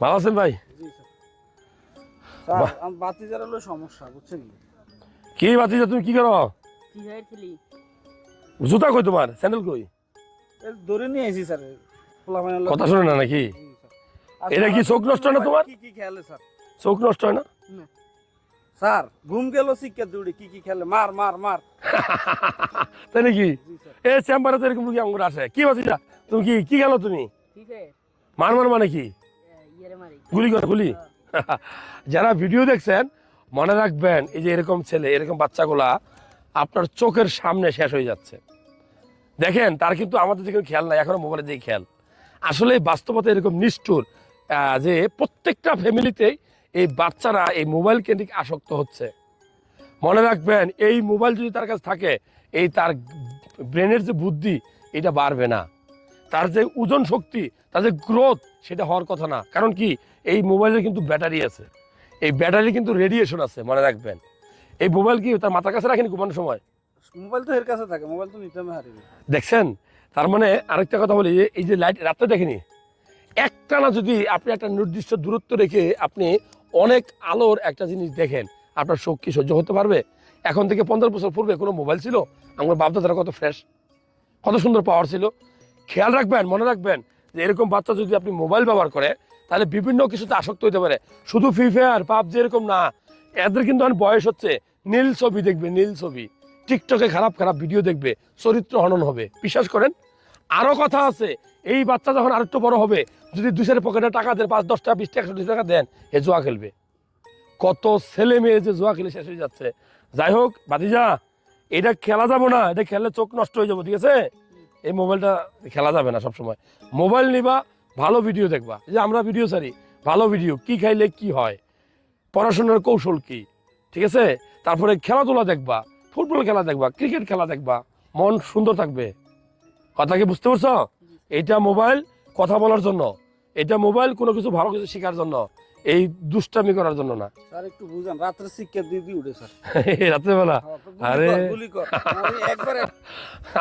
ভালো আছেন ভাই? জি স্যার। স্যার আমার বাতি হলো সমস্যা বুঝছেন কি? কি বাতি তুমি কি করো? জুতা কই তোমার? স্যান্ডেল কই? ধরে নিয়ে এসেছি স্যার। কথা শুনে না নাকি? এটা কি চোখ নষ্ট না তোমার? কি কি খেলে স্যার? চোখ নষ্ট হয় না? স্যার ঘুম গেল শিক্ষা দৌড়ে কি কি খেলে মার মার মার। তাই নাকি? এ চেম্বারে তো এরকম আমার আসে। কি বাতিটা তুমি কি কি গেল তুমি? ফ্রি ফায়ার মার মার মানে কি? গুলি করে, গুলি? যারা ভিডিও দেখছেন, মনে রাখবেন, এই যে এরকম ছেলে, এরকম বাচ্চাগুলা আপনার চোখের সামনে শেষ হয়ে যাচ্ছে। দেখেন, তার কিন্তু আমাদের দিকে খেয়াল নাই, এখনও মোবাইলের দিকে খেয়াল। আসলে বাস্তবতা এরকম নিষ্ঠুর যে প্রত্যেকটা ফ্যামিলিতেই এই বাচ্চারা এই মোবাইল কেন্দ্রিক আসক্ত হচ্ছে। মনে রাখবেন, এই মোবাইল যদি তার কাছে থাকে, এই তার ব্রেনের যে বুদ্ধি, এটা বাড়বে না। তার যে ওজন শক্তি তার যে গ্রোথ সেটা হওয়ার কথা না। কারণ কি? এই মোবাইলের কিন্তু ব্যাটারি আছে। এই ব্যাটারি কিন্তু রেডিয়েশন আছে মনে রাখবেন। এই মোবাইল কি তার মাথার কাছে রাখেনি ঘুমানোর সময়? মোবাইল তো এর কাছে থাকে মোবাইল তো নিতে হারিনি দেখছেন? তার মানে আরেকটা কথা বলি যে এই যে লাইট রাত্রে দেখেনি? একটানা যদি আপনি একটা নির্দিষ্ট দূরত্ব রেখে আপনি অনেক আলোর একটা জিনিস দেখেন আপনার চোখ কি সহ্য করতে পারবে? এখন থেকে পনেরো বছর পূর্বে কোনো মোবাইল ছিল? আমার বাপদাদারা কত ফ্রেশ কত সুন্দর পাওয়ার ছিল। খেয়াল রাখবেন, মনে রাখবেন যে এরকম বাচ্চা যদি আপনি মোবাইল ব্যবহার করে, তাহলে বিভিন্ন কিছুতে আসক্ত হতে পারে। শুধু ফ্রি ফায়ার পাবজি এরকম না। এদের কিন্তু এখন বয়স হচ্ছে, নীল ছবি দেখবে, নীল ছবি। টিকটকে খারাপ খারাপ ভিডিও দেখবে, চরিত্র হনন হবে। বিশ্বাস করেন? আরও কথা আছে, এই বাচ্চা যখন আরেকটু বড় হবে, যদি দুই দুশের পকেটে টাকা দেন, পাঁচ, দশ টাকা, বিশ টাকা, একশো টাকা দেন, এ জুয়া খেলবে। কত ছেলে মেয়ে যে জুয়া খেলে শেষ হয়ে যাচ্ছে। যাই হোক বাতিজা এটা খেলা যাব না, এটা খেললে চোখ নষ্ট হয়ে যাব, ঠিক আছে? এই মোবাইলটা খেলা যাবে না সবসময়। মোবাইল নিবা ভালো ভিডিও দেখবা। যে আমরা ভিডিও ছাড়ি ভালো ভিডিও কি খাইলে কি হয়? পড়াশোনার কৌশল কি? ঠিক আছে? তারপরে খেলাধুলা দেখবা ফুটবল খেলা দেখবা ক্রিকেট খেলা দেখবা মন সুন্দর থাকবে। কথা কি বুঝতে পারছ? এটা মোবাইল কথা বলার জন্য। এটা মোবাইল কোনো কিছু ভালো কিছু শেখার জন্য এই দুষ্টামি করার জন্য না। স্যার একটু বুঝান রাত্রে শিক্ষা দিয়ে দিয়ে উঠে স্যার। রাত্রেবেলা আরে। আরে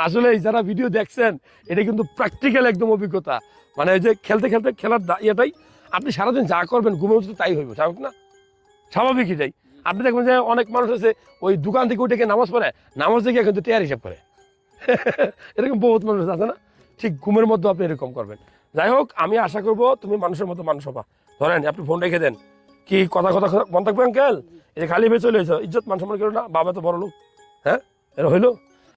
আসলে যারা ভিডিও দেখছেন এটা কিন্তু প্র্যাকটিক্যাল একদম অভিজ্ঞতা। মানে যে খেলতে খেলতে খেলার ইয়েটাই আপনি সারাদিন যা করবেন ঘুমের উঠতে তাই হইবে স্বাভাবিক না? স্বাভাবিক এটাই। আপনি দেখবেন যে অনেক মানুষ আছে ওই দোকান থেকে উঠে গিয়ে নামাজ পড়ে নামাজ থেকে কিন্তু টেয়ার হিসাব করে। এরকম বহুত মানুষ আছে না? ঠিক ঘুমের মধ্যে আপনি এরকম করবেন। যাই হোক আমি আশা করব তুমি মানুষের মতো মানুষ হবা। ধরেন, আপনি ফোন রেখে দেন। কি কথা কথা মন থাকবে আঙ্কেল এই খালি হয়ে চলে এসো ইজ্জত মান সম্মান করো না, বাবা তো বড় লোক। হ্যাঁ? এটা হইল?